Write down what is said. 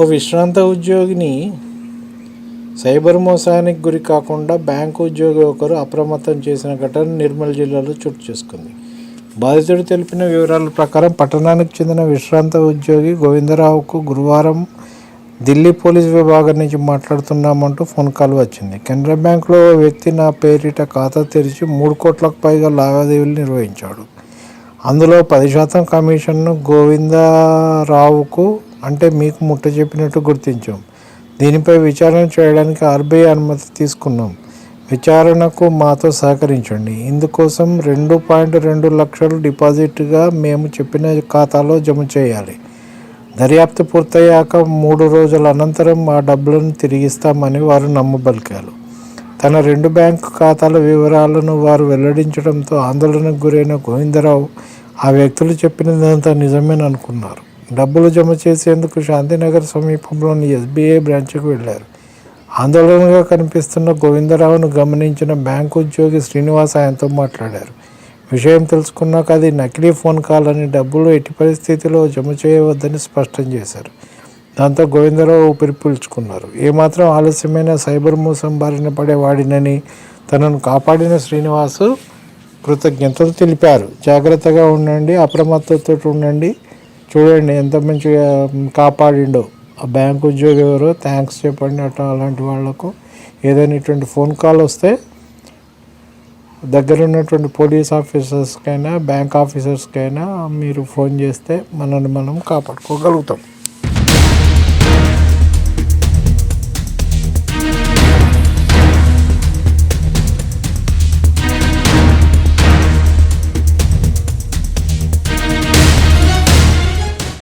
ఓ విశ్రాంత ఉద్యోగిని సైబర్ మోసానికి గురి కాకుండా బ్యాంకు ఉద్యోగి ఒకరు అప్రమత్తం చేసిన ఘటన నిర్మల్ జిల్లాలో చోటు చేసుకుంది. బాధితుడు తెలిపిన వివరాల ప్రకారం పట్టణానికి చెందిన విశ్రాంత ఉద్యోగి గోవిందరావుకు గురువారం ఢిల్లీ పోలీస్ విభాగం నుంచి మాట్లాడుతున్నామంటూ ఫోన్ కాల్ వచ్చింది. కెనరా బ్యాంకులో ఓ వ్యక్తి నా పేరిట ఖాతా తెరిచి మూడు కోట్లకు పైగా లావాదేవీలు నిర్వహించాడు. అందులో పది శాతం కమిషన్ను గోవిందరావుకు అంటే మీకు ముట్ట చెప్పినట్టు గుర్తించాం. దీనిపై విచారణ చేయడానికి ఆర్బీఐ అనుమతి తీసుకున్నాం. విచారణకు మాతో సహకరించండి. ఇందుకోసం రెండు పాయింట్ రెండు లక్షలు డిపాజిట్గా మేము చెప్పిన ఖాతాలో జమ చేయాలి. దర్యాప్తు పూర్తయ్యాక మూడు రోజుల అనంతరం ఆ డబ్బులను తిరిగిస్తామని వారు నమ్మబలికారు. తన రెండు బ్యాంకు ఖాతాల వివరాలను వారు వెల్లడించడంతో ఆందోళనకు గురైన గోవిందరావు ఆ వ్యక్తులు చెప్పినదంతా నిజమేననుకున్నారు. డబ్బులు జమ చేసేందుకు శాంతినగర్ సమీపంలోని ఎస్బీఐ బ్రాంచ్కు వెళ్ళారు ఆందోళనగా కనిపిస్తున్న గోవిందరావును గమనించిన బ్యాంకు ఉద్యోగి శ్రీనివాస్ ఆయనతో మాట్లాడారు. విషయం తెలుసుకున్నాక అది నకిలీ ఫోన్ కాల్ అని డబ్బులు ఎట్టి పరిస్థితిలో జమ చేయవద్దని స్పష్టం చేశారు. దాంతో గోవిందరావు ఊపిరి పీల్చుకున్నారు. ఏమాత్రం ఆలస్యమైన సైబర్ మోసం బారిన పడేవాడినని తనను కాపాడిన శ్రీనివాసు కృతజ్ఞతలు తెలిపారు. జాగ్రత్తగా ఉండండి అప్రమత్తతో ఉండండి చూడండి ఎంత మంచిగా కాపాడిండో. ఆ బ్యాంక్ ఉద్యోగి ఎవరో థ్యాంక్స్ చెప్పండి అట్లా అలాంటి వాళ్ళకు ఏదైనా ఇటువంటి ఫోన్ కాల్ వస్తే దగ్గర ఉన్నటువంటి పోలీస్ ఆఫీసర్స్కైనా బ్యాంక్ ఆఫీసర్స్కైనా మీరు ఫోన్ చేస్తే మనల్ని మనం కాపాడుకోగలుగుతాం.